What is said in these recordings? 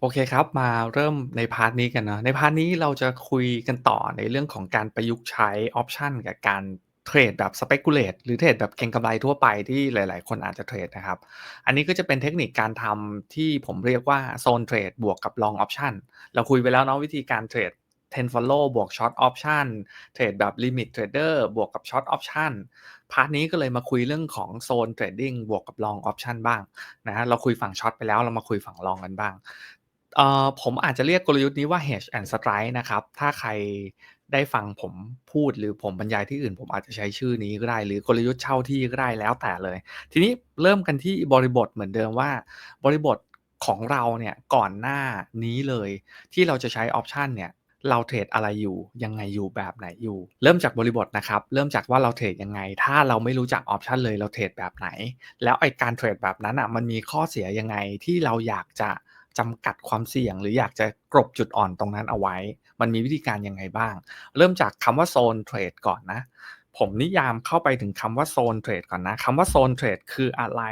โอเคครับ มาเริ่มในพาร์ตนี้กันเนาะในพาร์ตนี้เราจะคุยกันต่อในเรื่องของการประยุกต์ใช้ออปชันกับการเทรดแบบ speculate หรือเทรดแบบเก็งกำไรทั่วไปที่หลาย ๆ คนอาจจะเทรดนะครับ อันนี้ก็จะเป็นเทคนิคการทำที่ผมเรียกว่าโซนเทรดบวกกับ long option เราคุยไปแล้วเนาะวิธีการเทรด ten follow บวก short option เทรดแบบ limit trader บวกกับ short option พาร์ทนี้ก็เลยมาคุยเรื่องของโซนเทรดดิ้งบวกกับ long option บ้างนะฮะเราคุยฝั่งช็อตไปแล้วเรามาคุยฝั่ง long กันบ้าง เอ่อผมอาจจะเรียกกลยุทธ์นี้ว่า hedge and strike นะครับ ถ้าใครได้ฟังผมพูดหรือผมบรรยายที่อื่น ผมอาจจะใช้ชื่อนี้ก็ได้ หรือกลยุทธ์เช่าที่ก็ได้แล้วแต่เลย ทีนี้เริ่มกันที่บริบทเหมือนเดิมว่า บริบทของเราเนี่ยก่อนหน้านี้เลย ที่เราจะใช้ออปชันเนี่ยเราเทรดอะไรอยู่ยังไงอยู่แบบไหนอยู่ เริ่มจากบริบทนะครับเริ่มจากว่าเราเทรดยังไง ถ้าเราไม่รู้จักออปชันเลยเราเทรดแบบไหน แล้วไอการเทรดแบบนั้นน่ะมันมีข้อเสียยังไงที่เราอยากจะ จำกัดความเสี่ยง หรืออยากจะกรบจุดอ่อนตรงนั้นเอาไว้ มันมีวิธีการยังไงบ้าง เริ่มจากคำว่าโซนเทรดก่อนนะ ผมนิยามเข้าไปถึงคำว่าโซนเทรดก่อนนะคำว่าโซนเทรดคืออะไร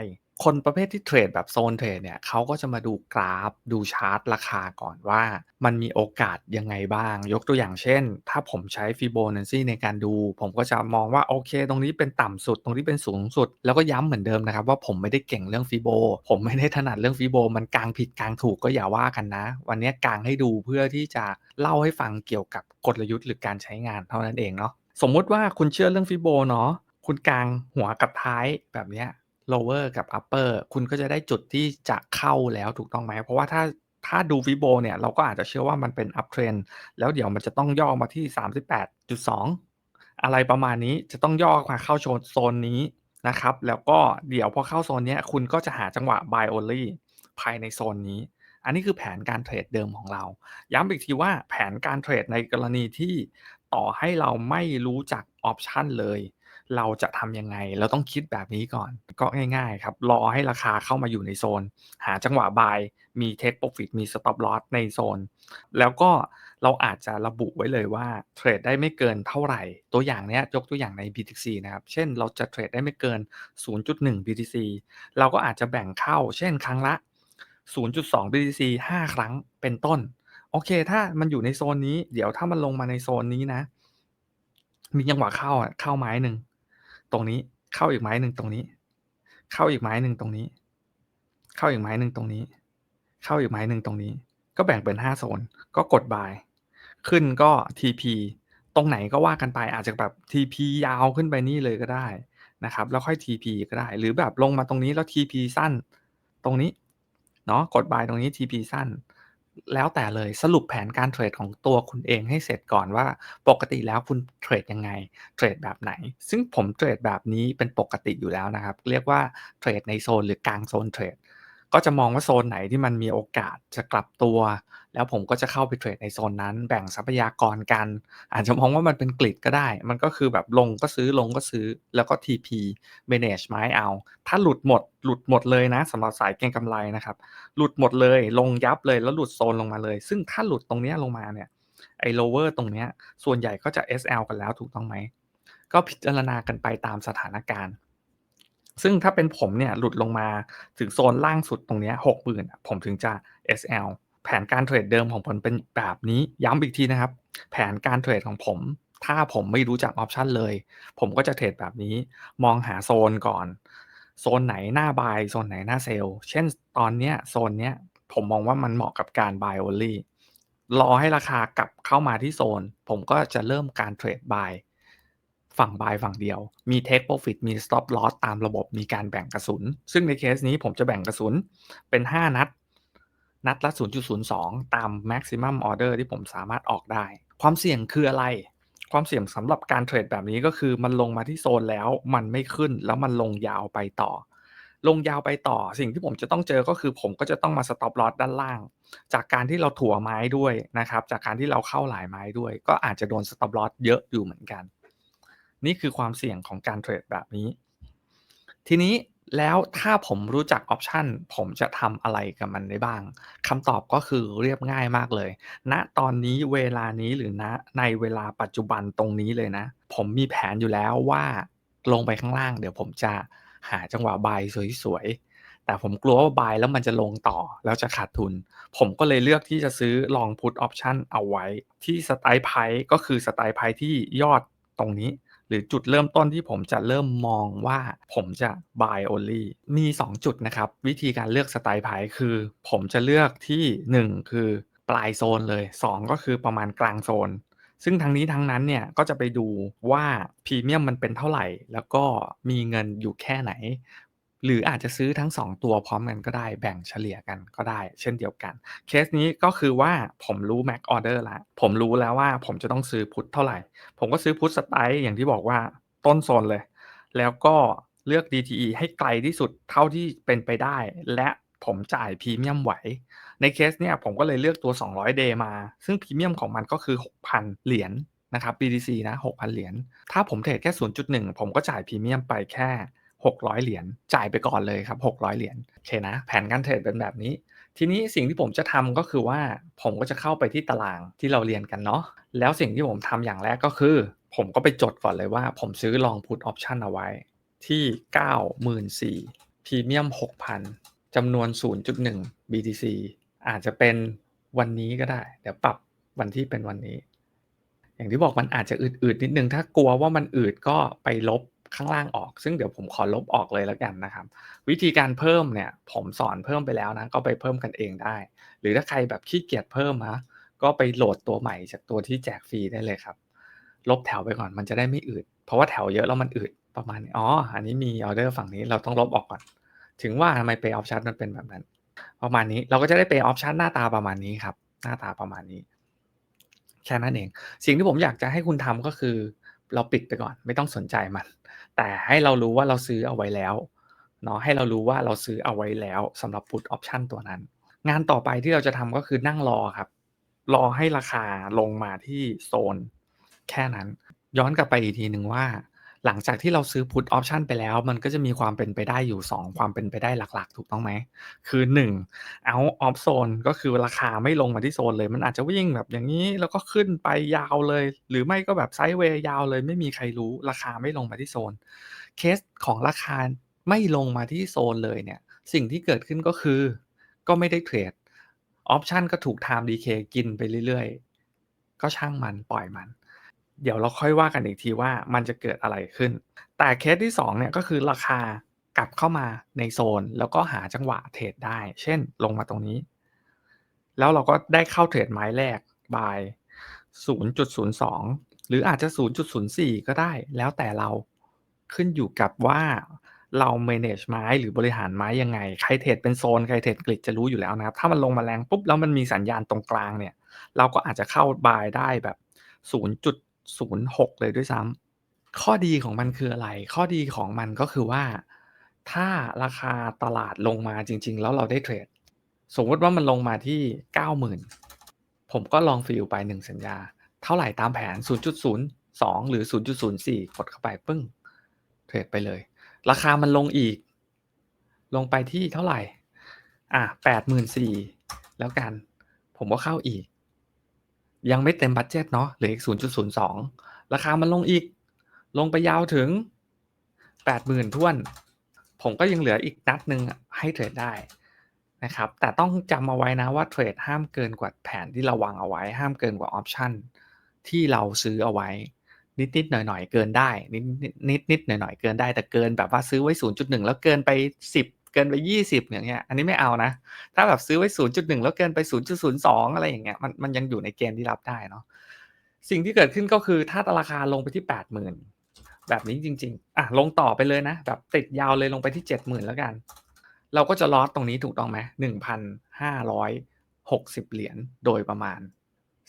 คนประเภทที่เทรดแบบโซนเทรดเนี่ยเขาก็จะมาดูกราฟดูชาร์ตราคาก่อนว่า มันมีโอกาสยังไงบ้าง ยกตัวอย่างเช่น ถ้าผมใช้ Fibonacci ในการดู ผมก็จะมองว่าโอเค ตรงนี้เป็นต่ำสุด ตรงนี้เป็นสูงสุด แล้วก็ย้ำเหมือนเดิมนะครับ ว่าผมไม่ได้เก่งเรื่อง Fibo ผมไม่ได้ถนัดเรื่อง Fibo มันกลางผิดกลางถูกก็อย่าว่ากันนะ วันนี้กลางให้ดูเพื่อที่จะเล่าให้ฟังเกี่ยวกับกลยุทธ์หรือการใช้งานเท่านั้นเองเนาะสมมุติว่าคุณเชื่อเรื่อง Fibo เนาะคุณกลางหัวกับท้ายแบบเนี้ย lower กับ upper คุณก็จะได้จุดที่จะเข้าแล้วถูกต้องไหม เพราะว่าถ้าถ้าดู Fibo เนี่ย เราก็อาจจะเชื่อว่ามันเป็น uptrend แล้วเดี๋ยวมันจะต้องย่อมาที่ 38.2 อะไรประมาณนี้จะต้องย่อมาเข้าโซนนี้นะครับ แล้วก็เดี๋ยวพอเข้าโซนนี้คุณก็จะหาจังหวะ buy only ภายในโซนนี้ อันนี้คือแผนการเทรดเดิมของเรา ย้ำอีกทีว่าแผนการเทรดในกรณีที่ต่อให้เราไม่รู้จักออปชันเลย เราจะทำยังไง เราต้องคิดแบบนี้ก่อน ก็ง่ายๆครับ รอให้ราคาเข้ามาอยู่ในโซน หาจังหวะ buy มี take profit มี stop loss ในโซน แล้วก็เราอาจจะระบุไว้เลยว่าเทรดได้ไม่เกินเท่าไหร่ ตัวอย่างเนี้ยยกตัวอย่างใน BTC นะครับ เช่นเราจะเทรดได้ไม่เกิน 0.1 BTC เราก็อาจจะแบ่งเข้า เช่น ครั้งละ 0.2 BTC 5 ครั้งเป็นต้น โอเค ถ้ามันอยู่ในโซนนี้ เดี๋ยวถ้ามันลงมาในโซนนี้นะ มีจังหวะเข้าอะเข้าไม้หนึ่ง ตรงนี้ เข้าอีกไม้หนึ่งตรงนี้ เข้าอีกไม้หนึ่งตรงนี้ เข้าอีกไม้หนึ่งตรงนี้ เข้าอีกไม้หนึ่งตรงนี้ ก็แบ่งเป็น5โซน ก็กด buy ขึ้นก็ TP ตรงไหนก็ว่ากันไปอาจจะแบบ TP ยาวขึ้นไปนี่เลยก็ได้นะครับ แล้วค่อย TP ก็ได้ หรือแบบลงมาตรงนี้แล้ว TP สั้น ตรงนี้ เนาะกด buy ตรงนี้ TP สั้น แล้วแต่เลยสรุปแผนการเทรดของตัวคุณเองให้เสร็จก่อนว่าปกติแล้วคุณเทรดยังไงเทรดแบบไหน ซึ่งผมเทรดแบบนี้เป็นปกติอยู่แล้วนะครับ เรียกว่าเทรดในโซนหรือกลางโซนเทรด ก็จะมองว่าโซนไหนที่มันมีโอกาสจะกลับตัว แล้วผมก็จะเข้าไปเทรดในโซนนั้น แบ่งทรัพยากรกัน อาจจะมองว่ามันเป็นกริดก็ได้ มันก็คือแบบลงก็ซื้อลงก็ซื้อแล้วก็ TP manage ไม้เอา ถ้าหลุดหมด หลุดหมดเลยนะสำหรับสายเก็งกำไรนะครับ หลุดหมดเลยลงยับเลยแล้วหลุดโซนลงมาเลย ซึ่งถ้าหลุดตรงนี้ลงมาเนี่ยไอ้ lower ตรงนี้ส่วนใหญ่ก็จะ SL กันแล้วถูกต้องไหมก็พิจารณากันไปตามสถานการณ์ ซึ่งถ้าเป็นผมเนี่ยหลุดลงมาถึงโซนล่างสุดตรงนี้ย60,000ผมถึงจะ SL แผนการเทรดเดิมของผมเป็นแบบนี้ย้ำอีกทีนะครับ แผนการเทรดของผม ถ้าผมไม่รู้จักออปชันเลย ผมก็จะเทรดแบบนี้ มองหาโซนก่อน โซนไหนหน้า buy โซนไหนหน้า sell เช่นตอนเนี้ยโซนเนี้ยผมมองว่ามันเหมาะกับการ buy only รอให้ราคากลับเข้ามาที่โซน ผมก็จะเริ่มการเทรด buy ฝั่ง buy ฝั่งเดียว มี take profit มี stop loss ตามระบบมีการแบ่งกระสุน ซึ่งในเคสนี้ผมจะแบ่งกระสุนเป็น 5 นัด นัดละ 0.02 ตาม maximum order ที่ผมสามารถออกได้ ความเสี่ยงคืออะไร ความเสี่ยงสำหรับการเทรดแบบนี้ก็คือมันลงมาที่โซนแล้วมันไม่ขึ้นแล้วมันลงยาวไปต่อ ลงยาวไปต่อสิ่งที่ผมจะต้องเจอก็คือผมก็จะต้องมา stop loss ด้านล่าง จากการที่เราถั่วไม้ด้วยนะครับจากการที่เราเข้าหลายไม้ด้วย ก็อาจจะโดน stop loss เยอะอยู่เหมือนกัน นี่คือความเสี่ยงของการเทรดแบบนี้ ทีนี้แล้วถ้าผมรู้จักออปชันผมจะทำอะไรกับมันได้บ้างคำตอบก็คือเรียบง่ายมากเลยณตอนนี้เวลานี้หรือณในเวลาปัจจุบันตรงนี้เลยนะ ผมมีแผนอยู่แล้วว่าลงไปข้างล่าง เดี๋ยวผมจะหาจังหวะ buy สวยๆ แต่ผมกลัวว่า buy แล้วมันจะลงต่อแล้วจะขาดทุน ผมก็เลยเลือกที่จะซื้อ long put option เอาไว้ ที่ strike price ก็คือ strike price ที่ยอดตรงนี้ หรือจุดเริ่มต้นที่ผมจะเริ่มมองว่าผมจะ buy only มี 2 จุดนะครับ วิธีการเลือกสไตล์ไพคือ ผมจะเลือกที่ 1 คือปลายโซนเลย 2 ก็คือประมาณกลางโซน ซึ่งทั้งนี้ทั้งนั้นเนี่ยก็จะไปดูว่าพรีเมียมมันเป็นเท่าไหร่ แล้วก็มีเงินอยู่แค่ไหน หรืออาจจะซื้อทั้ง 2 ตัวพร้อมกันก็ได้แบ่งเฉลี่ยกันก็ได้ เช่นเดียวกัน เคสนี้ก็คือว่าผมรู้ max order ล้วผมรู้แล้วว่าผมจะต้องซื้อพุทเท่าไหร่ ผมก็ซื้อพุทสไตร์อย่างที่บอกว่าต้นโซนเลย แล้วก็เลือก DTE ให้ไกลที่สุดเท่าที่เป็นไปได้ และผมจ่ายพรีเมียมไหว ในเคสเนี่ยผมก็เลยเลือกตัว 200 day มา ซึ่งพรีเมียมของมันก็คือ 6,000 เหรียญนนะครับ BTC นะ 6,000 เหรียญ ถ้าผมเทรดแค่ 0.1 ผมก็จ่ายพรีเมียมไปแค่ 600 เหรียญจ่ายไปก่อนเลยครับ 600 เหรียญโอเคนะ แผนการเทรดเป็นแบบนี้ ทีนี้สิ่งที่ผมจะทำก็คือว่าผมก็จะเข้าไปที่ตารางที่เราเรียนกันเนาะแล้วสิ่งที่ผมทำอย่างแรกก็คือ ผมก็ไปจดก่อนเลยว่า ผมซื้อ long put option เอาไว้ ที่ 94,000พรีเมียม 6,000จำนวน 0.1 BTC อาจจะเป็นวันนี้ก็ได้ เดี๋ยวปรับวันที่เป็นวันนี้ อย่างที่บอกมันอาจจะอืดๆนิดนึง ถ้ากลัวว่ามันอืดก็ไปลบ ข้างล่างออก ซึ่งเดี๋ยวผมขอลบออกเลยแล้วกันนะครับ วิธีการเพิ่มเนี่ยผมสอนเพิ่มไปแล้วนะก็ไปเพิ่มกันเองได้ หรือถ้าใครแบบขี้เกียจเพิ่มนะก็ไปโหลดตัวใหม่จากตัวที่แจกฟรีได้เลยครับ ลบแถวไปก่อนมันจะได้ไม่อืด เพราะว่าแถวเยอะแล้วมันอืดประมาณนี้อ๋ออันนี้มีออเดอร์ฝั่งนี้เราต้องลบออกก่อน ถึงว่าทำไม pay option มันเป็นแบบนั้น ประมาณนี้เราก็จะได้ pay option หน้าตาประมาณนี้ครับ หน้าตาประมาณนี้แค่นั้นเอง สิ่งที่ผมอยากจะให้คุณทำก็คือ เราปิดไปก่อน ไม่ต้องสนใจมัน แต่ให้เรารู้ว่าเราซื้อเอาไว้แล้วเนาะให้เรารู้ว่าเราซื้อเอาไว้แล้วสำหรับ put option ตัวนั้น งานต่อไปที่เราจะทำก็คือนั่งรอครับ รอให้ราคาลงมาที่โซน แค่นั้น ย้อนกลับไปอีกทีหนึ่งว่า หลังจากที่เราซื้อ put option ไปแล้ว มันก็จะมีความเป็นไปได้อยู่ 2 ความเป็นไปได้หลักๆ ถูกต้องไหม คือ 1 out of zone ก็คือราคาไม่ลงมาที่โซนเลย มันอาจจะวิ่งแบบอย่างนี้ แล้วก็ขึ้นไปยาวเลย หรือไม่ก็แบบไซด์เวย์ยาวเลย ไม่มีใครรู้ราคาไม่ลงมาที่โซน เคสของราคาไม่ลงมาที่โซนเลยเนี่ย สิ่งที่เกิดขึ้นก็คือ ก็ไม่ได้เทรดออปชันก็ถูก time decay กินไปเรื่อยๆ ก็ช่างมันปล่อยมัน เดี๋ยวเราค่อยว่ากันอีกทีว่ามันจะเกิดอะไรขึ้น แต่เคสที่2เนี่ยก็คือราคากลับเข้ามาในโซน แล้วก็หาจังหวะเทรดได้ เช่นลงมาตรงนี้ แล้วเราก็ได้เข้าเทรดไม้แรก buy 0.02 หรืออาจจะ 0.04 ก็ได้ แล้วแต่เราขึ้นอยู่กับว่าเรา manage ไม้หรือบริหารไม้ยังไง ใครเทรดเป็นโซน ใครเทรดกริดจะรู้อยู่แล้วนะครับ ถ้ามันลงมาแรงปุ๊บ แล้วมันมีสัญญาณตรงกลางเนี่ย เราก็อาจจะเข้า buy ได้แบบ 0.06 เลยด้วยซ้ำข้อดีของมันคืออะไร ข้อดีของมันก็คือว่า ถ้าราคาตลาดลงมาจริง ๆ แล้วเราได้เทรด สมมติว่ามันลงมาที่ 90,000 ผมก็ลองฟิลไป 1 สัญญา เท่าไหร่ตามแผน 0.02 หรือ 0.04 กดเข้าไปปึ้ง เทรดไปเลย ราคามันลงอีก ลงไปที่เท่าไหร่ อะ84,000 แล้วกัน ผมก็เข้าอีก ยังไม่เต็มบัดเจ็ตเนาะเหลืออีก 0.02 ราคามันลงอีก ลงไปยาวถึง 80,000ท้วน ผมก็ยังเหลืออีกนัดหนึ่งให้เทรดได้นะครับ แต่ต้องจำเอาไว้นะว่าเทรดห้ามเกินกว่าแผนที่เราวางเอาไว้ ห้ามเกินกว่าออปชันที่เราซื้อเอาไว้ นิดๆหน่อยๆเกินได้ นิดๆนิดๆหน่อยๆเกินได้ แต่เกินแบบว่าซื้อไว้ 0.1 แล้วเกินไป 10 เกินไป20อย่างเงี้ย อันนี้ไม่เอานะ ถ้าแบบซื้อไว้0.1แล้วเกินไป0.02องอะไรอย่างเงี้ยมันมันยังอยู่ในเกณฑ์ที่รับได้เนาะสิ่งที่เกิดขึ้นก็คือถ้าราคาลงไปที่80,000แบบนี้จริง ๆ อะลงต่อไปเลยนะ แบบติดยาวเลยลงไปที่70,000แล้วกัน เราก็จะลอสตรงนี้ถูกต้องไหม1,560เหรียญโดยประมาณ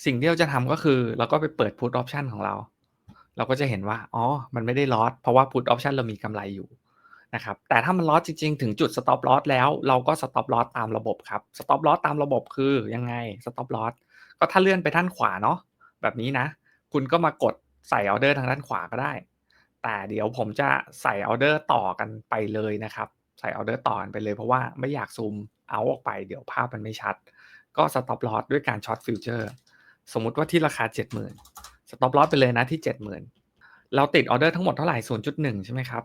สิ่งที่เราจะทำก็คือเราก็ไปเปิด put option ของเรา เราก็จะเห็นว่า อ๋อ มันไม่ได้ลอสเพราะว่า put option เรามีกำไรอยู่ นะครับแต่ถ้ามันลอสจริงๆ ถึงจุด stop loss แล้วเราก็ stop loss ตามระบบครับ stop loss ตามระบบคือยังไง stop loss ก็ถ้าเลื่อนไปด้านขวาเนาะแบบนี้นะ คุณก็มากดใส่ออเดอร์ทางด้านขวาก็ได้ แต่เดี๋ยวผมจะใส่ออเดอร์ต่อกันไปเลยนะครับ ใส่ออเดอร์ต่อกันไปเลยเพราะว่าไม่อยากซูมเอาออกไปเดี๋ยวภาพมันไม่ชัด ก็ stop loss ด้วยการช็อตฟิวเจอร์สมมุติว่าที่ราคา 70,000 stop loss ไปเลยนะที่ 70,000 เราติดออเดอร์ทั้งหมดเท่าไหร่ 0.1 ใช่ไหมครับ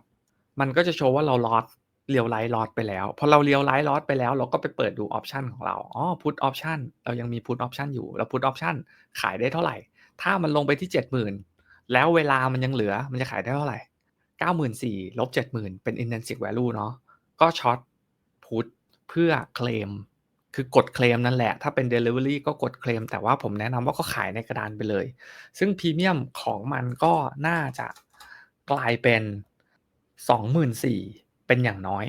มันก็จะโชว์ว่าเราลอส realize loss ไปแล้วพอเรา realize loss ไปแล้ว เราก็ไปเปิดดูออปชันของเราอ๋อ put option เรายังมี put option อยู่แล้ว put option ขายได้เท่าไหร่ ถ้ามันลงไปที่70,000แล้วเวลามันยังเหลือมันจะขายได้เท่าไหร่9 4 0 0 0ลบ70,000เป็น intrinsic value เนาะก็ช็อต put เพื่อเคลมคือกดเคลมนั่นแหละ ถ้าเป็น delivery ก็กดเคลม แต่ว่าผมแนะนำว่าก็ขายในกระดานไปเลย ซึ่งพรีเมียมของมันก็น่าจะกลายเป็น 24,000 เป็นอย่างน้อย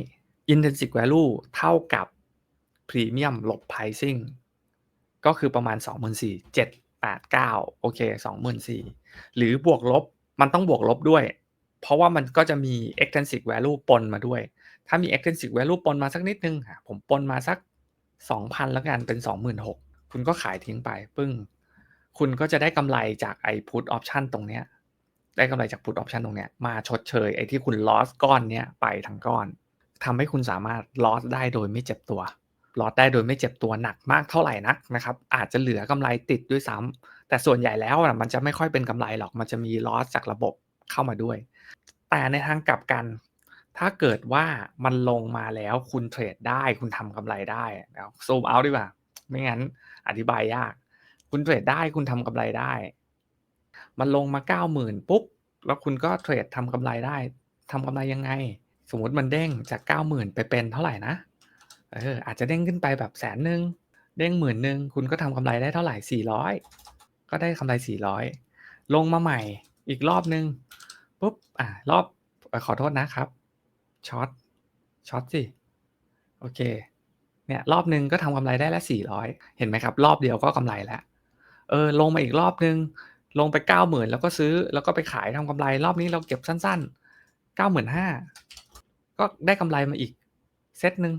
intrinsic value เท่ากับพรีเมียมลบ pricing ก็คือประมาณ 24,000 7 8 9 โอเค 24,000 หรือบวกลบมันต้องบวกลบด้วย เพราะว่ามันก็จะมี extrinsic value ปนมาด้วย ถ้ามี extrinsic value ปนมาสักนิดหนึ่งผมปนมาสัก 2,000 แล้วกันเป็น 26,000 คุณก็ขายทิ้งไป ปึ้ง คุณก็จะได้กำไรจากไอ้ put option ตรงเนี้ย ได้กำไรจาก put option ตรงเนี้ยมาชดเชยไอ้ที่คุณ loss ก้อนเนี้ยไปทั้งก้อนทำให้คุณสามารถ loss ได้โดยไม่เจ็บตัว loss ได้โดยไม่เจ็บตัวหนักมากเท่าไหร่นักนะครับอาจจะเหลือกำไรติดด้วยซ้ำแต่ส่วนใหญ่แล้วมันจะไม่ค่อยเป็นกำไรหรอกมันจะมี loss จากระบบเข้ามาด้วย แต่ในทางกลับกัน ถ้าเกิดว่ามันลงมาแล้วคุณเทรดได้คุณทำกำไรได้เดี๋ยวซูมเอาดีกว่า ไม่งั้นอธิบายยาก คุณเทรดได้คุณทำกำไรได้ มันลงมา90,000ปุ๊บ แล้วคุณก็เทรดทำกำไรได้ทำกำไรยังไง สมมติมันเด้งจาก90,000ไปเป็นเท่าไหร่นะเอออาจจะเด้งขึ้นไปแบบ100,000เด้ง10,000คุณก็ทำกำไรได้เท่าไหร400ก็ได้กำไร400ลงมาใหม่อีกรอบหนึ่งปุ๊บอ่ารอบขอโทษนะครับช็อตช็อตสิโอเคเนี่ยรอบหนึ่งก็ทำกำไรได้แล้ว400เห็นไหมครับ รอบเดียวก็กำไรแล้วเออลงมาอีกรอบหนึ่ง ลงไป90,000แล้วก็ซื้อแล้วก็ไปขายทำกำไรรอบนี้เราเก็บสั้นๆ95,000ก็ได้กำไรมาอีกเซตหนึ่ง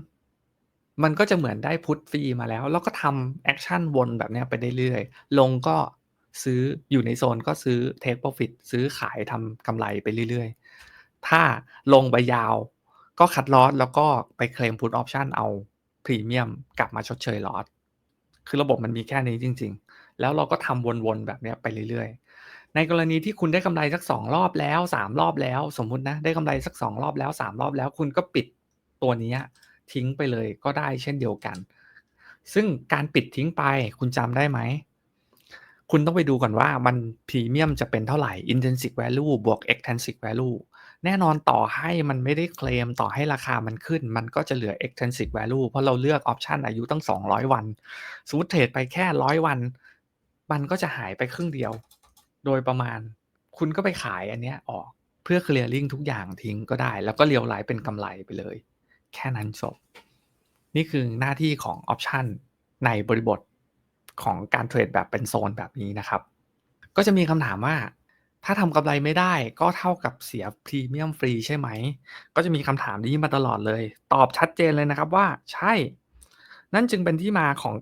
มันก็จะเหมือนได้ put ฟรีมาแล้ว แล้วก็ทำแอกชันวนแบบนี้ไปเรื่อยๆลงก็ซื้ออยู่ในโซนก็ซื้อ take profit ซื้อขายทำกำไรไปเรื่อยๆ ถ้าลงไปยาวก็คัดลอสแล้วก็ไปเคลม put option เอาพรีเมียมกลับมาชดเชยลอสคือระบบมันมีแค่นี้จริง ๆ แล้วเราก็ทำวนๆแบบนี้ไปเรื่อยๆ ในกรณีที่คุณได้กำไรสัก 2 รอบแล้ว 3 รอบแล้ว สมมุตินะได้กำไรสัก 2 รอบแล้ว 3 รอบแล้ว คุณก็ปิดตัวนี้ทิ้งไปเลยก็ได้เช่นเดียวกัน ซึ่งการปิดทิ้งไปคุณจำได้ไหม คุณต้องไปดูก่อนว่ามันพรีเมียมจะเป็นเท่าไหร่ intrinsic value บวก extrinsic value แน่นอนต่อให้มันไม่ได้เคลมต่อให้ราคามันขึ้น มันก็จะเหลือ extrinsic value เพราะเราเลือกออปชันอายุตั้ง 200 วัน สมมติเทรดไปแค่ 100 วัน มันก็จะหายไปครึ่งเดียว โดยประมาณ คุณก็ไปขายอันเนี้ยออกเพื่อ clearing ทุกอย่างทิ้งก็ได้ แล้วก็ realize เป็นกำไรไปเลย แค่นั้นจบ นี่คือหน้าที่ของออปชันในบริบทของการเทรดแบบเป็นโซนแบบนี้นะครับ ก็จะมีคำถามว่า ถ้าทำกำไรไม่ได้ก็เท่ากับเสียพรีเมียมฟรีใช่ไหม ก็จะมีคำถามนี้มาตลอดเลย ตอบชัดเจนเลยนะครับว่าใช่ นั่นจึงเป็นที่มาของ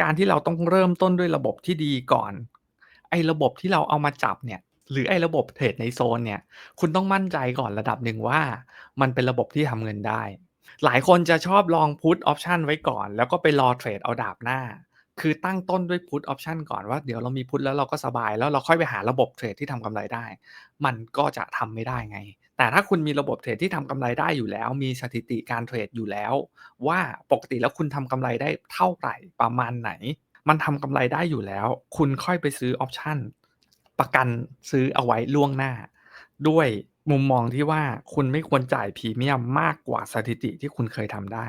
การที่เราต้องเริ่มต้นด้วยระบบที่ดีก่อน ไอ้ระบบที่เราเอามาจับเนี่ย หรือไอ้ระบบเทรดในโซนเนี่ย คุณต้องมั่นใจก่อนระดับหนึ่งว่า มันเป็นระบบที่ทำเงินได้ หลายคนจะชอบลอง put option ไว้ก่อน แล้วก็ไปรอเทรดเอาดาบหน้า คือตั้งต้นด้วย put option ก่อนว่าเดี๋ยวเรามี put แล้วเราก็สบาย แล้วเราค่อยไปหาระบบเทรดที่ทำกำไรได้ มันก็จะทำไม่ได้ไง แต่ถ้าคุณมีระบบเทรดที่ทำกำไรได้อยู่แล้ว มีสถิติการเทรดอยู่แล้ว ว่าปกติแล้วคุณทำกำไรได้เท่าไหร่ประมาณไหน มันทำกำไรได้อยู่แล้ว คุณค่อยไปซื้อออปชันประกันซื้อเอาไว้ล่วงหน้า ด้วยมุมมองที่ว่าคุณไม่ควรจ่ายพรีเมียมมากกว่าสถิติที่คุณเคยทำได้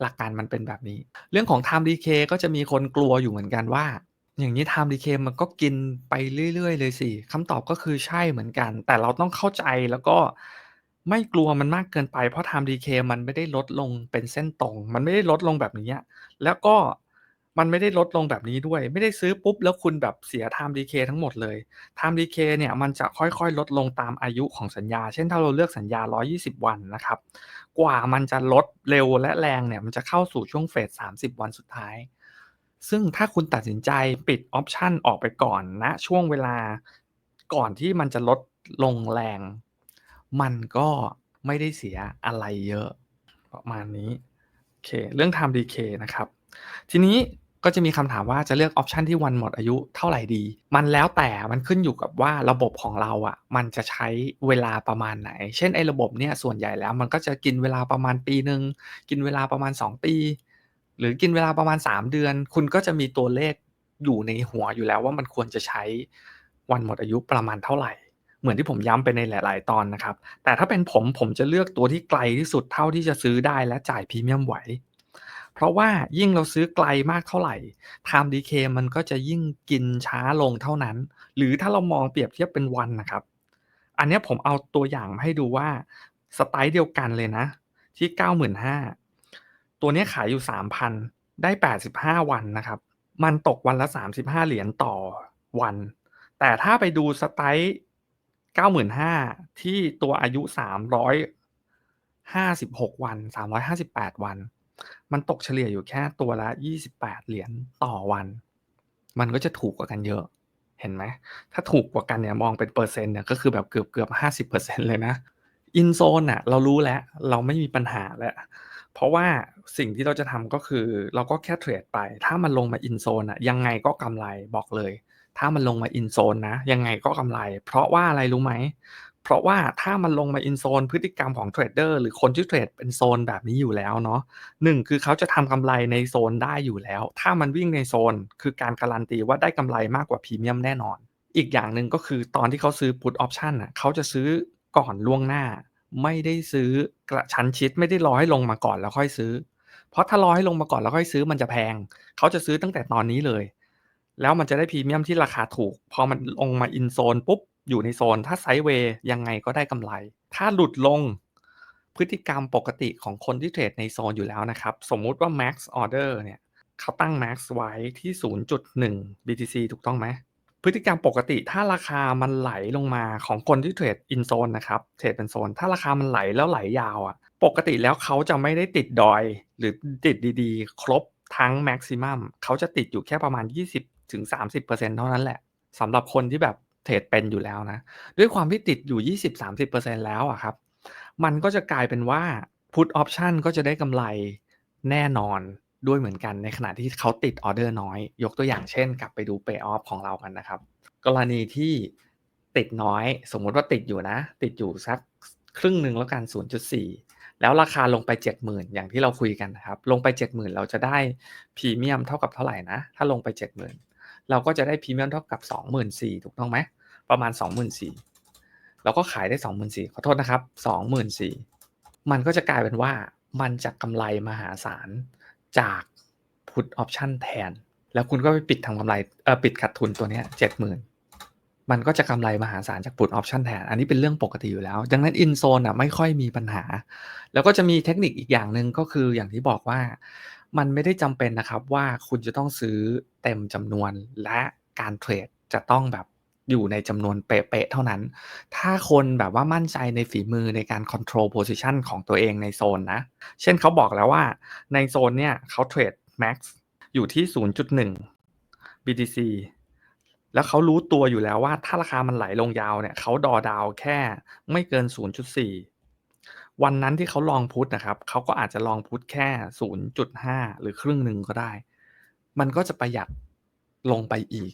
หลักการมันเป็นแบบนี้ เรื่องของ time decay ก็จะมีคนกลัวอยู่เหมือนกันว่า อย่างงี้ time decay มันก็กินไปเรื่อย ๆ เลยสิ คำตอบก็คือใช่เหมือนกัน แต่เราต้องเข้าใจ แล้วก็ไม่กลัวมันมากเกินไป เพราะ time decay มันไม่ได้ลดลงเป็นเส้นตรง มันไม่ได้ลดลงแบบนี้ แล้วก็มันไม่ได้ลดลงแบบนี้ด้วย ไม่ได้ซื้อปุ๊บ แล้วคุณแบบเสีย time decay ทั้งหมดเลย time decay เนี่ยมันจะค่อย ๆ ลดลงตามอายุของสัญญา เช่น ถ้าเราเลือกสัญญา 120 วันนะครับ กว่ามันจะลดเร็วและแรงเนี่ย มันจะเข้าสู่ช่วงเฟส 30 วันสุดท้าย ซึ่งถ้าคุณตัดสินใจปิดออปชันออกไปก่อนณช่วงเวลาก่อนที่มันจะลดลงแรง มันก็ไม่ได้เสียอะไรเยอะประมาณนี้โอเคเรื่อง time decay นะครับ ทีนี้ก็จะมีคำถามว่าจะเลือกออปชันที่วันหมดอายุเท่าไหร่ดี มันแล้วแต่มันขึ้นอยู่กับว่าระบบของเราอะ มันจะใช้เวลาประมาณไหน เช่นไอ้ระบบเนี่ยส่วนใหญ่แล้วมันก็จะกินเวลาประมาณปีหนึ่งกินเวลาประมาณ 2 ปี หรือกินเวลาประมาณ 3 เดือน คุณก็จะมีตัวเลขอยู่ในหัวอยู่แล้วว่ามันควรจะใช้วันหมดอายุประมาณเท่าไหร่ เหมือนที่ผมย้ำไปในหลาย ๆ ตอนนะครับ แต่ถ้าเป็นผมผมจะเลือกตัวที่ไกลที่สุดเท่าที่จะซื้อได้และจ่ายพรีเมียมไหว เพราะว่ายิ่งเราซื้อไกลมากเท่าไหร Time Decay มันก็จะยิ่งกินช้าลงเท่านั้น หรือถ้าเรามองเปรียบเทียบเป็นวันนะครับ อันนี้ผมเอาตัวอย่างมาให้ดูว่าสไตล์เดียวกันเลยนะ ที่ 95,000 ตัวนี้ขายอยู่3,000ได้85วันนะครับ มันตกวันละ35เหรียญต่อวัน แต่ถ้าไปดูสไตล์95,000ที่ตัวอายุ356วัน358วัน มันตกเฉลี่ยอยู่แค่ตัวละ28เหรียญต่อวัน มันก็จะถูกกว่ากันเยอะเห็นไหม ถ้าถูกกว่ากันเนี่ยมองเป็นเปอร์เซ็นต์เนี่ยก็คือแบบเกือบๆ50%เลยนะ In Zone น่ะเรารู้แล้ว เราไม่มีปัญหาแล้ว เพราะว่า สิ่งที่เราจะทำก็คือ เราก็แค่เทรดไป ถ้ามันลงมา In Zone น่ะยังไงก็กำไรบอกเลย ถ้ามันลงมา In Zone นะ ยังไงก็กำไร เพราะว่าอะไรรู้ไหม เพราะว่าถ้ามันลงมา In Zone พฤติกรรมของเทรดเดอร์หรือคนที่เทรดเป็นโซนแบบนี้อยู่แล้วเนาะ1คือเขาจะทำกำไรในโซนได้อยู่แล้ว ถ้ามันวิ่งในโซน คือการการันตีว่าได้กำไรมากกว่าพรีเมียมแน่นอน อีกอย่างหนึ่งก็คือตอนที่เขาซื้อ Put Option น่ะเขาจะซื้อก่อนล่วงหน้าไม่ได้ซื้อกระชั้นชิดไม่ได้รอให้ลงมาก่อนแล้วค่อยซื้อ เพราะถ้ารอให้ลงมาก่อนแล้วค่อยซื้อมันจะแพง เขาจะซื้อตั้งแต่ตอนนี้เลย แล้วมันจะได้พรีเมียมที่ราคาถูก พอมันลงมา In Zone ปุ๊บอยู่ในโซน ถ้าไซด์เวย์ยังไงก็ได้กำไร ถ้าหลุดลงพฤติกรรมปกติของคนที่เทรดในโซนอยู่แล้วนะครับ สมมุติว่า Max Order เนี่ยเขาตั้ง Max ไว้ที่ 0.1 BTC ถูกต้องไหม พฤติกรรมปกติถ้าราคามันไหลลงมาของคนที่เทรด In Zone นะครับ เทรดเป็นโซน ถ้าราคามันไหลแล้วไหลยาวอะ ปกติแล้วเขาจะไม่ได้ติดดอย หรือติดดีๆ ครบทั้ง Maximum เขาจะติดอยู่แค่ประมาณ 20-30%เท่านั้นแหละสำหรับคนที่แบบเทรดเป็นอยู่แล้วนะ ด้วยความที่ติดอยู่ 20-30%แล้วอะครับ มันก็จะกลายเป็นว่า Put Option ก็จะได้กำไรแน่นอนด้วยเหมือนกันในขณะที่เขาติดออเดอร์น้อย ยกตัวอย่างเช่น กลับไปดู Pay Off ของเรากันนะครับ กรณีที่ติดน้อย สมมุติว่าติดอยู่นะ ติดอยู่สักครึ่งหนึ่งแล้วกัน 0.4 แล้วราคาลงไป 70,000 อย่างที่เราคุยกันนะครับ ลงไป 70,000 เราจะได้พรีเมียมเท่ากับเท่าไหร่นะ ถ้าลงไป 70,000 เราก็จะได้พรีเมียมเท่ากับ 24,000ถูกต้องไหม ประมาณ 24,000 เราก็ขายได้ 24,000 ขอโทษนะครับ 24,000 มันก็จะกลายเป็นว่ามันจะกำไรมหาศาลจาก Put Option แทน แล้วคุณก็ไปปิดทำกำไร เออปิดขาดทุนตัวนี้ 70,000 มันก็จะกำไรมหาศาลจาก Put Option แทน อันนี้เป็นเรื่องปกติอยู่แล้ว ดังนั้น In Zone น่ะไม่ค่อยมีปัญหา แล้วก็จะมีเทคนิคอีกอย่างหนึ่งก็คืออย่างที่บอกว่า มันไม่ได้จำเป็นนะครับว่าคุณจะต้องซื้อเต็มจำนวนและการเทรดจะต้องแบบอยู่ในจำนวนเป๊ะๆเท่านั้น ถ้าคนแบบว่ามั่นใจในฝีมือในการ Control Position ของตัวเองในโซนนะ เช่นเขาบอกแล้วว่าในโซนเนี่ยเขาเทรด Max อยู่ที่ 0.1 BTC แล้วเขารู้ตัวอยู่แล้วว่าถ้าราคามันไหลลงยาวเนี่ยเขาดอว์ดาวแค่ไม่เกิน 0.4 วันนั้นที่เขาลองพุตนะครับเขาก็อาจจะลองพุตแค่ 0.5 หรือครึ่งหนึ่งก็ได้ มันก็จะประหยัดลงไปอีก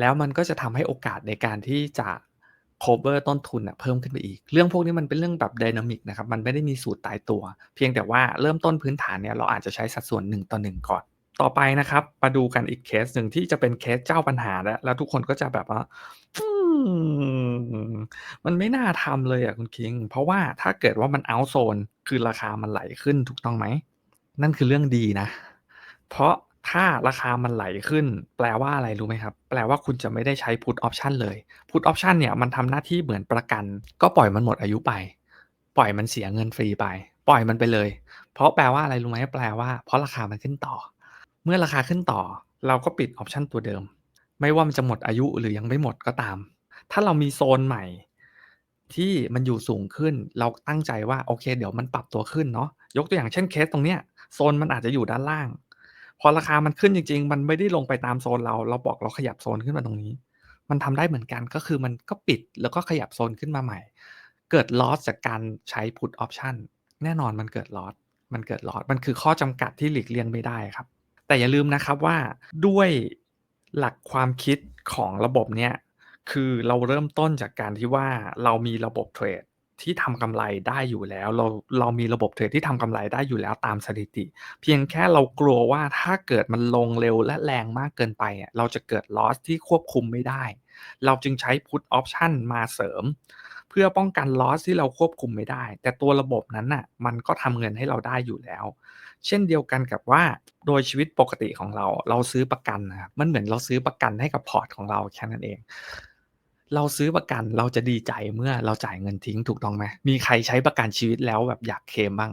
แล้วมันก็จะทำให้โอกาสในการที่จะคัฟเวอร์ต้นทุนน่ะเพิ่มขึ้นไปอีก เรื่องพวกนี้มันเป็นเรื่องแบบ Dynamic นะครับ มันไม่ได้มีสูตรตายตัว เพียงแต่ว่าเริ่มต้นพื้นฐานเนี่ยเราอาจจะใช้สัดส่วน1ต่อ1ก่อน ต่อไปนะครับมาดูกันอีกเคสหนึ่งที่จะเป็นเคสเจ้าปัญหาแล้วแล้วทุกคนก็จะแบบว่ามมันไม่น่าทำเลยอะคุณคิง เพราะว่าถ้าเกิดว่ามัน Out Zone คือราคามันไหลขึ้นถูกต้องไหม นั่นคือเรื่องดีนะ เพราะถ้าราคามันไหลขึ้น แปลว่าอะไรรู้ไหมครับ แปลว่าคุณจะไม่ได้ใช้ Put Option เลย Put Option เนี่ยมันทำหน้าที่เหมือนประกัน ก็ปล่อยมันหมดอายุไป ปล่อยมันเสียเงินฟรีไป ปล่อยมันไปเลย เพราะแปลว่าอะไรรู้ไหมแปลว่าเพราะราคามันขึ้นต่อ เมื่อราคาขึ้นต่อ เราก็ปิด Option ตัวเดิม ไม่ว่ามันจะหมดอายุหรือยังไม่หมดก็ตาม ถ้าเรามีโซนใหม่ ที่มันอยู่สูงขึ้น เราตั้งใจว่าโอเค เดี๋ยวมันปรับตัวขึ้นเนาะยกตัวอย่างเช่นเคสตรงเนี้ยโซนมันอาจจะอยู่ด้านล่าง พอราคามันขึ้นจริง ๆ มันไม่ได้ลงไปตามโซนเราเราบอกเราขยับโซนขึ้นมาตรงนี้ มันทำได้เหมือนกันก็คือมันก็ปิดแล้วก็ขยับโซนขึ้นมาใหม่ เกิด Loss จากการใช้ Put Option แน่นอนมันเกิด Loss มันเกิด Loss มันคือข้อจำกัดที่หลีกเลี่ยงไม่ได้ครับ แต่อย่าลืมนะครับว่าด้วยหลักความคิดของระบบเนี้ยคือเราเริ่มต้นจากการที่ว่าเรามีระบบเทรดที่ทำกำไรได้อยู่แล้ว เราเรามีระบบเทรดที่ทำกำไรได้อยู่แล้วตามสถิติ เพียงแค่เรากลัวว่าถ้าเกิดมันลงเร็วและแรงมากเกินไปอะเราจะเกิด loss ที่ควบคุมไม่ได้ เราจึงใช้ Put Option มาเสริม เพื่อป้องกัน loss ที่เราควบคุมไม่ได้ แต่ตัวระบบนั้นน่ะมันก็ทำเงินให้เราได้อยู่แล้ว เช่นเดียวกันกับว่าโดยชีวิตปกติของเรา เราซื้อประกันน่ะครับมันเหมือนเราซื้อประกันให้กับพอร์ตของเราแค่นั้นเอง เราซื้อประกันเราจะดีใจเมื่อเราจ่ายเงินทิ้งถูกต้องไหมมีใครใช้ประกันชีวิตแล้วแบบอยากเคลมบ้าง?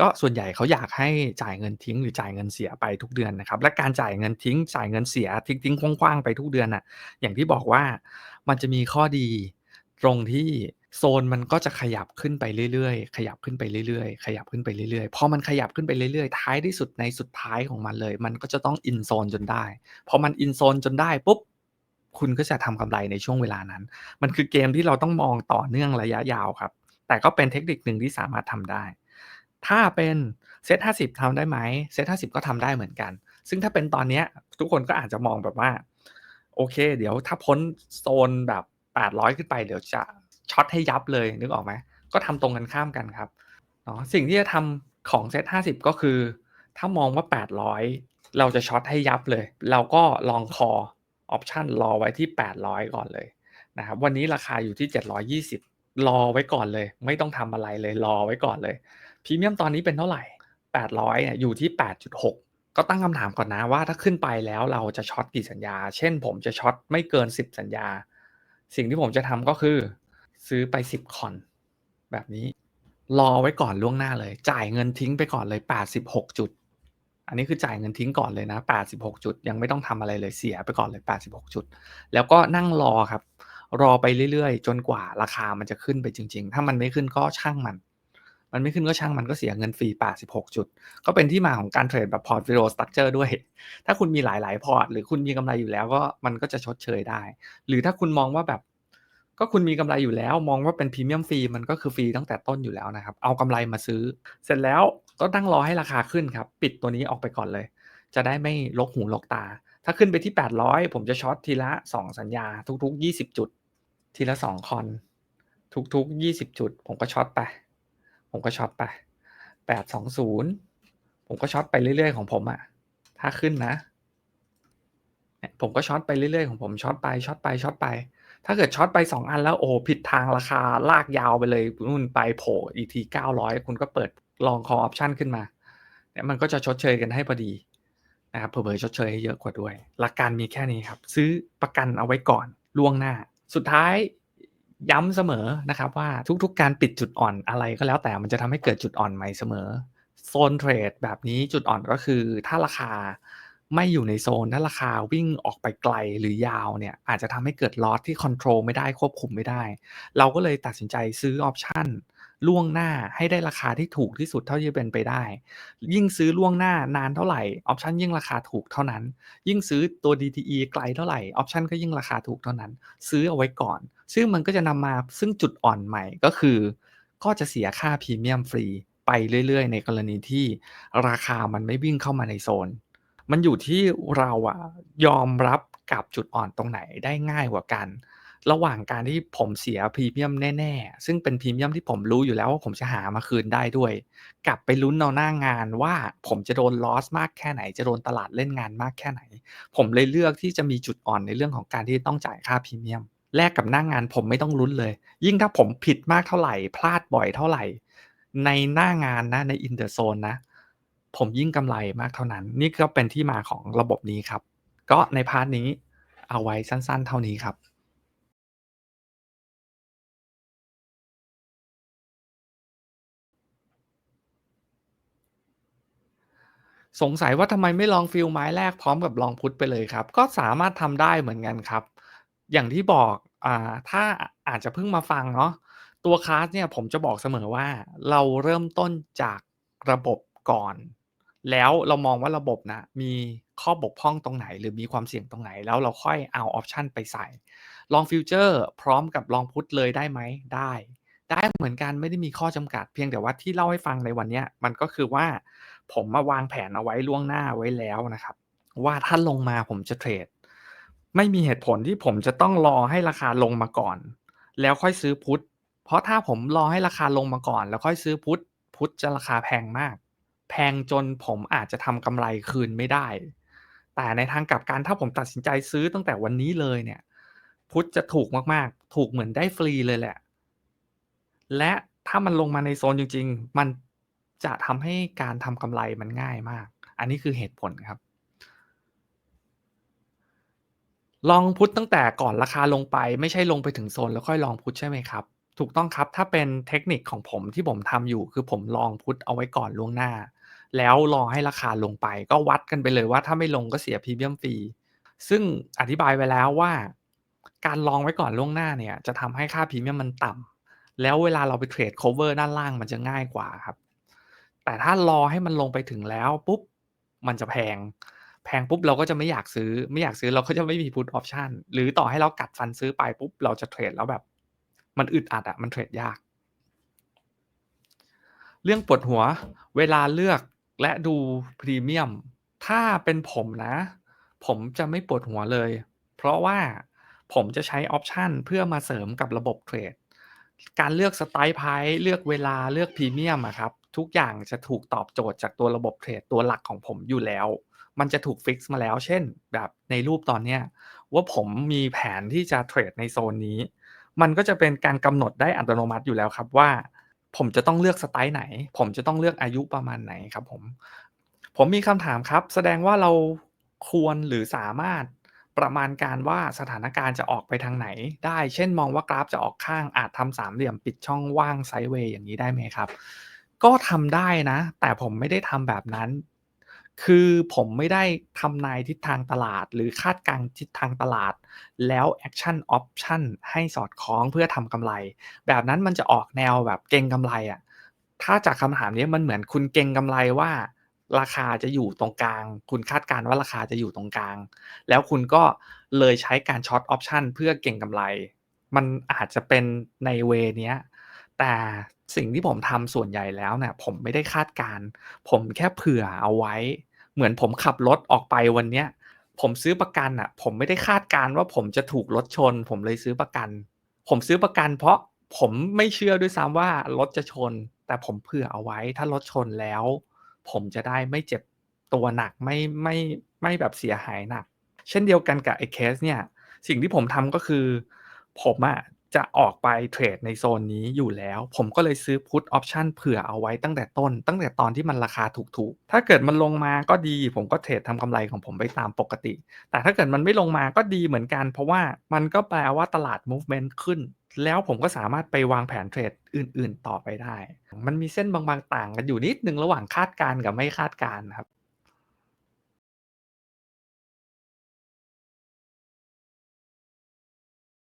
ก็ส่วนใหญ่เขาอยากให้จ่ายเงินทิ้งหรือจ่ายเงินเสียไปทุกเดือนนะครับ และการจ่ายเงินทิ้งจ่ายเงินเสียทิ้งๆขว้างๆไปทุกเดือนน่ะ อย่างที่บอกว่ามันจะมีข้อดี ตรงที่โซนมันก็จะขยับขึ้นไปเรื่อยๆ ขยับขึ้นไปเรื่อยๆ ขยับขึ้นไปเรื่อยๆ พอมันขยับขึ้นไปเรื่อยๆ ท้ายที่สุดในสุดท้ายของมันเลย มันก็จะต้อง in zone จนได้ พอมัน in zone จนได้ปุ๊บ คุณก็จะทำกำไรในช่วงเวลานั้น มันคือเกมที่เราต้องมองต่อเนื่องระยะยาวครับ แต่ก็เป็นเทคนิคหนึ่งที่สามารถทำได้ ถ้าเป็น Set 50ทำได้ไหม Set 50ก็ทำได้เหมือนกัน ซึ่งถ้าเป็นตอนเนี้ยทุกคนก็อาจจะมองแบบว่า โอเค เดี๋ยวถ้าพ้นโซนแบบ 800 ขึ้นไปเดี๋ยวจะช็อตให้ยับเลยนึกออกไหมก็ทำตรงกันข้ามกันครับเนาะสิ่งที่จะทำของ Set 50 ก็คือ ถ้ามองว่า 800 เราจะช็อตให้ยับเลย เราก็ลองคอออปชันรอไว้ที่ 800 ก่อนเลยนะครับวันนี้ราคาอยู่ที่ 720 รอไว้ก่อนเลย ไม่ต้องทำอะไรเลยรอไว้ก่อนเลยพรีเมียมตอนนี้เป็นเท่าไหร่ 800อะอยู่ที่ 8.6 ก็ตั้งคำถามก่อนนะว่าถ้าขึ้นไปแล้วเราจะช็อตกี่สัญญา เช่นผมจะช็อตไม่เกิน 10 สัญญา สิ่งที่ผมจะทำก็คือ ซื้อไปสิบคอนแบบนี้ รอไว้ก่อนล่วงหน้าเลย จ่ายเงินทิ้งไปก่อนเลย86จุด อันนี้คือจ่ายเงินทิ้งก่อนเลยนะ86จุด ยังไม่ต้องทำอะไรเลยเสียไปก่อนเลย86จุด แล้วก็นั่งรอครับ รอไปเรื่อยๆ จนกว่าราคามันจะขึ้นไปจริง ๆ ถ้ามันไม่ขึ้นก็ช่างมัน มันไม่ขึ้นก็ช่างมันก็เสียเงินฟรี86จุด ก็เป็นที่มาของการเทรดแบบ Portfolio Structure ด้วย ถ้าคุณมีหลาย ๆ พอร์ต หรือคุณมีกำไรอยู่แล้วก็มันก็จะชดเชยได้ หรือถ้าคุณมองว่าแบบ ก็คุณมีกำไรอยู่แล้ว มองว่าเป็นพรีเมียมฟรีมันก็คือฟรีตั้งแต่ต้นอยู่แล้วนะครับ เอากำไรมาซื้อ เสร็จแล้วก็นั่งรอให้ราคาขึ้นครับ ปิดตัวนี้ออกไปก่อนเลย จะได้ไม่รกหูรกตา ถ้าขึ้นไปที่ 800 ผมจะช็อตทีละ 2 สัญญา ทุก ๆ 20 จุด ทีละ 2 คอน ทุก ๆ 20 จุด ผมก็ช็อตไป ผมก็ช็อตไป820ผมก็ช็อตไปเรื่อยๆของผมอะถ้าขึ้นนะผมก็ช็อตไปเรื่อยๆของผมช็อตไปช็อตไปช็อตไป ถ้าเกิดช็อตไป 2 อันแล้วโอ้ผิดทางราคาลากยาวไปเลยนู่นไปโผล่อีกที900คุณก็เปิดลองคอออปชันขึ้นมาเนี่ยมันก็จะชดเชยกันให้พอดีนะครับเผลอชดเชยให้เยอะกว่าด้วย หลักการมีแค่นี้ครับ ซื้อประกันเอาไว้ก่อนล่วงหน้า สุดท้าย ย้ำเสมอนะครับว่าทุกๆ การปิดจุดอ่อนอะไรก็แล้วแต่มันจะทำให้เกิดจุดอ่อนใหม่เสมอโซนเทรดแบบนี้จุดอ่อนก็คือถ้าราคาไม่อยู่ในโซนถ้าราคาวิ่งออกไปไกลหรือยาวเนี่ยอาจจะทำให้เกิด loss ที่คอนโทรลไม่ได้ควบคุมไม่ได้ เราก็เลยตัดสินใจซื้อออปชันล่วงหน้าให้ได้ราคาที่ถูกที่สุดเท่าที่เป็นไปได้ ยิ่งซื้อล่วงหน้านานเท่าไหร่ออปชันยิ่งราคาถูกเท่านั้น ยิ่งซื้อตัว DTE ไกลเท่าไหร่ออปชันก็ยิ่งราคาถูกเท่านั้น ซื้อเอาไว้ก่อน ซึ่งมันก็จะนำมาซึ่งจุดอ่อนใหม่ก็คือ ก็จะเสียค่าพรีเมียมฟรีไปเรื่อยๆ ในกรณีที่ราคามันไม่วิ่งเข้ามาในโซน มันอยู่ที่เราอะยอมรับกับจุดอ่อนตรงไหนได้ง่ายกว่ากัน ระหว่างการที่ผมเสียพรีเมียมแน่ๆ ซึ่งเป็นพรีเมียมที่ผมรู้อยู่แล้วว่าผมจะหามาคืนได้ด้วย กลับไปลุ้นเอาหน้างานว่าผมจะโดน loss มากแค่ไหน จะโดนตลาดเล่นงานมากแค่ไหน ผมเลยเลือกที่จะมีจุดอ่อนในเรื่องของการที่ต้องจ่ายค่าพรีเมียม แลกกับหน้างานผมไม่ต้องลุ้นเลย ยิ่งถ้าผมผิดมากเท่าไหร่ พลาดบ่อยเท่าไหร่ ในหน้างานนะใน in the zone นนะ ผมยิ่งกำไรมากเท่านั้น นี่ก็เป็นที่มาของระบบนี้ครับ ก็ในพาร์ตนี้เอาไว้สั้นๆ เท่านี้ครับสงสัยว่าทำไมไม่ลองฟีลไม้แรกพร้อมกับลองพุตไปเลยครับ ก็สามารถทำได้เหมือนกันครับ อย่างที่บอกอ่าถ้าอาจจะเพิ่งมาฟังเนาะตัวคลาสเนี่ยผมจะบอกเสมอว่าเราเริ่มต้นจากระบบก่อน แล้วเรามองว่าระบบนะมีข้อบกพร่องตรงไหน หรือมีความเสี่ยงตรงไหน แล้วเราค่อยเอาออปชันไปใส่ ลองฟิวเจอร์พร้อมกับลองพุตเลยได้ไหมได้ ได้เหมือนกันไม่ได้มีข้อจำกัด เพียงแต่ว่าที่เล่าให้ฟังในวันนี้มันก็คือว่าผมมาวางแผนเอาไว้ล่วงหน้าไว้แล้วนะครับ ว่าถ้าลงมาผมจะเทรด ไม่มีเหตุผลที่ผมจะต้องรอให้ราคาลงมาก่อน แล้วค่อยซื้อพุทเพราะถ้าผมรอให้ราคาลงมาก่อน แล้วค่อยซื้อพุทพุทจะราคาแพงมาก แพงจนผมอาจจะทำกำไรคืนไม่ได้ แต่ในทางกลับกันถ้าผมตัดสินใจซื้อตั้งแต่วันนี้เลยเนี่ย พุทจะถูกมากๆ ถูกเหมือนได้ฟรีเลยแหละ และถ้ามันลงมาในโซนจริง ๆ มันจะทำให้การทำกำไรมันง่ายมาก อันนี้คือเหตุผลครับ ลองพุทตั้งแต่ก่อนราคาลงไป ไม่ใช่ลงไปถึงโซนแล้วค่อยลองพุทใช่ไหมครับ ถูกต้องครับถ้าเป็นเทคนิคของผมที่ผมทำอยู่ คือผมลองพุทเอาไว้ก่อนล่วงหน้า แล้วรอให้ราคาลงไป ก็วัดกันไปเลยว่าถ้าไม่ลงก็เสียพรีเมียมฟรีซึ่งอธิบายไว้แล้วว่า การลองไว้ก่อนล่วงหน้าเนี่ย จะทำให้ค่าพรีเมียมมันต่ำแล้วเวลาเราไปเทรดคัฟเวอร์ด้านล่างมันจะง่ายกว่าครับ แต่ถ้ารอให้มันลงไปถึงแล้วปุ๊บมันจะแพง พงปุ๊บเราก็จะไม่อยากซื้อ ไม่อยากซื้อเราก็จะไม่มี Put Option หรือต่อให้เรากัดฟันซื้อไปปุ๊บเราจะเทรดแล้วแบบ มันอึดอัดอะมันเทรดยาก เรื่องปวดหัว เวลาเลือกและดูพรีเมียม ถ้าเป็นผมนะ ผมจะไม่ปวดหัวเลย เพราะว่าผมจะใช้ออปชันเพื่อมาเสริมกับระบบเทรด การเลือก Strike Price เลือกเวลาเลือกพรีเมียมอะครับ ทุกอย่างจะถูกตอบโจทย์จากตัวระบบเทรดตัวหลักของผมอยู่แล้ว มันจะถูกฟิกซ์มาแล้ว เช่น แบบในรูปตอนเนี้ยว่าผมมีแผนที่จะเทรดในโซนนี้ มันก็จะเป็นการกำหนดได้อัตโนมัติอยู่แล้วครับว่า ผมจะต้องเลือก Strike ไหน ผมจะต้องเลือกอายุประมาณไหนครับผม ผมมีคำถามครับ แสดงว่าเราควรหรือสามารถประมาณการว่าสถานการณ์จะออกไปทางไหน ได้ เช่นมองว่ากราฟจะออกข้างอาจทำสามเหลี่ยมปิดช่องว่างไซด์เวย์อย่างนี้ได้ไหมครับ ก็ทำได้นะ แต่ผมไม่ได้ทำแบบนั้น คือผมไม่ได้ทำนายทิศทางตลาด หรือคาดการณ์ทิศทางตลาด แล้วแอกชันออปชั่นให้สอดคล้องเพื่อทำกำไร แบบนั้นมันจะออกแนวแบบเก็งกำไรอะถ้าจากคำถามนี้มันเหมือนคุณเก็งกำไรว่าราคาจะอยู่ตรงกลาง คุณคาดการณ์ว่าราคาจะอยู่ตรงกลาง แล้วคุณก็เลยใช้การช็อตออปชันเพื่อเก็งกำไร มันอาจจะเป็นในเวเนี้ยแต่สิ่งที่ผมทำส่วนใหญ่แล้วเนี่ยผมไม่ได้คาดการณ์ผมแค่เผื่อเอาไว้ เหมือนผมขับรถออกไปวันเนี้ย ผมซื้อประกันน่ะ ผมไม่ได้คาดการณ์ว่าผมจะถูกรถชน ผมเลยซื้อประกัน ผมซื้อประกัน เพราะผมไม่เชื่อด้วยซ้ำว่ารถจะชน แต่ผมเผื่อเอาไว้ถ้ารถชนแล้ว ผมจะได้ไม่เจ็บตัวหนักไม่ไม่ไม่แบบเสียหายหนัก เช่นเดียวกันกับไอ้เคสเนี่ย สิ่งที่ผมทำก็คือ ผมอะ จะออกไปเทรดในโซนนี้อยู่แล้ว ผมก็เลยซื้อ Put Option เผื่อเอาไว้ตั้งแต่ต้น ตั้งแต่ตอนที่มันราคาถูกๆ ถ้าเกิดมันลงมาก็ดี ผมก็เทรดทำกำไรของผมไปตามปกติ แต่ถ้าเกิดมันไม่ลงมาก็ดีเหมือนกัน เพราะว่ามันก็แปลว่าตลาดมูฟเมนต์ขึ้น แล้วผมก็สามารถไปวางแผนเทรดอื่น ๆ ต่อไปได้ มันมีเส้นบางๆต่างกันอยู่นิดนึงระหว่างคาดการณ์กับไม่คาดการณ์ครับ